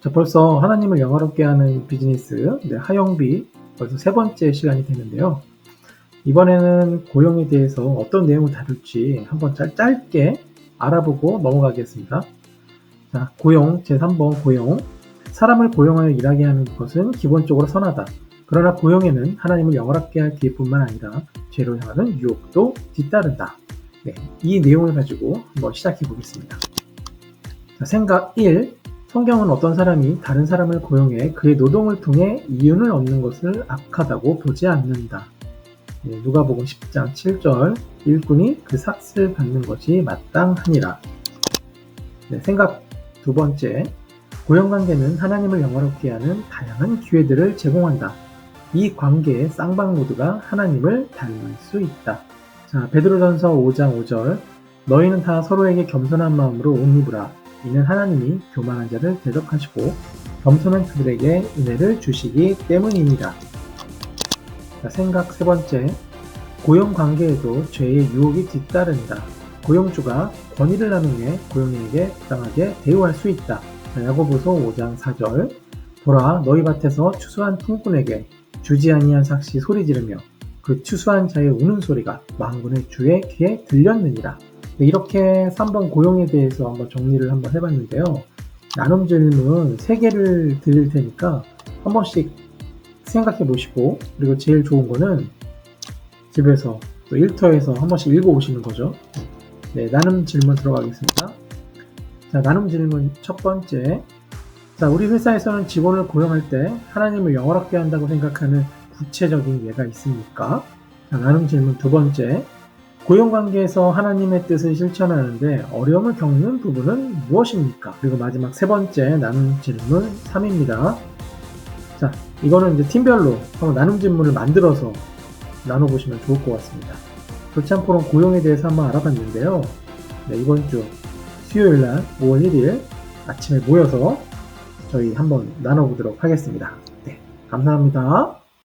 자, 벌써 하나님을 영화롭게 하는 비즈니스, 네, 하영비, 벌써 세 번째 시간이 되는데요. 이번에는 고용에 대해서 어떤 내용을 다룰지 한번 짧, 짧게 알아보고 넘어가겠습니다. 자, 고용, 제3번 고용. 사람을 고용하여 일하게 하는 것은 기본적으로 선하다. 그러나 고용에는 하나님을 영화롭게 할 기회뿐만 아니라 죄로 향하는 유혹도 뒤따른다. 네, 이 내용을 가지고 한번 시작해 보겠습니다. 자, 생각 1. 성경은 어떤 사람이 다른 사람을 고용해 그의 노동을 통해 이윤을 얻는 것을 악하다고 보지 않는다. 네, 누가복음 10장 7절 일꾼이 그 삭슬 받는 것이 마땅하니라. 네, 생각 두 번째 고용관계는 하나님을 영화롭게 하는 다양한 기회들을 제공한다. 이 관계의 쌍방 모두가 하나님을 닮을 수 있다. 자, 베드로전서 5장 5절 너희는 다 서로에게 겸손한 마음으로 옷 입으라. 이는 하나님이 교만한 자를 대적하시고 겸손한 그들에게 은혜를 주시기 때문입니다. 자, 생각 세 번째 고용 관계에도 죄의 유혹이 뒤따른다. 고용주가 권위를 나누해 고용인에게 부당하게 대우할 수 있다. 자, 야고보서 5장 4절 보라 너희 밭에서 추수한 풍꾼에게 주지 아니한 삭시 소리 지르며 그 추수한 자의 우는 소리가 망군의 주의 귀에 들렸느니라. 네, 이렇게 3번 고용에 대해서 한번 정리를 한번 해봤는데요. 나눔 질문 3개를 드릴 테니까 한 번씩 생각해 보시고 그리고 제일 좋은 거는 집에서 또 일터에서 한 번씩 읽어 오시는 거죠. 네, 나눔 질문 들어가겠습니다. 자, 나눔 질문 첫 번째. 자, 우리 회사에서는 직원을 고용할 때 하나님을 영원하게 한다고 생각하는 구체적인 예가 있습니까? 자, 나눔 질문 두 번째. 고용 관계에서 하나님의 뜻을 실천하는데 어려움을 겪는 부분은 무엇입니까? 그리고 마지막 세 번째 나눔 질문 3입니다. 자, 이거는 이제 팀별로 한번 나눔 질문을 만들어서 나눠보시면 좋을 것 같습니다. 교찬 포럼 고용에 대해서 한번 알아봤는데요. 네, 이번 주 수요일 날 5월 1일 아침에 모여서 저희 한번 나눠보도록 하겠습니다. 네, 감사합니다.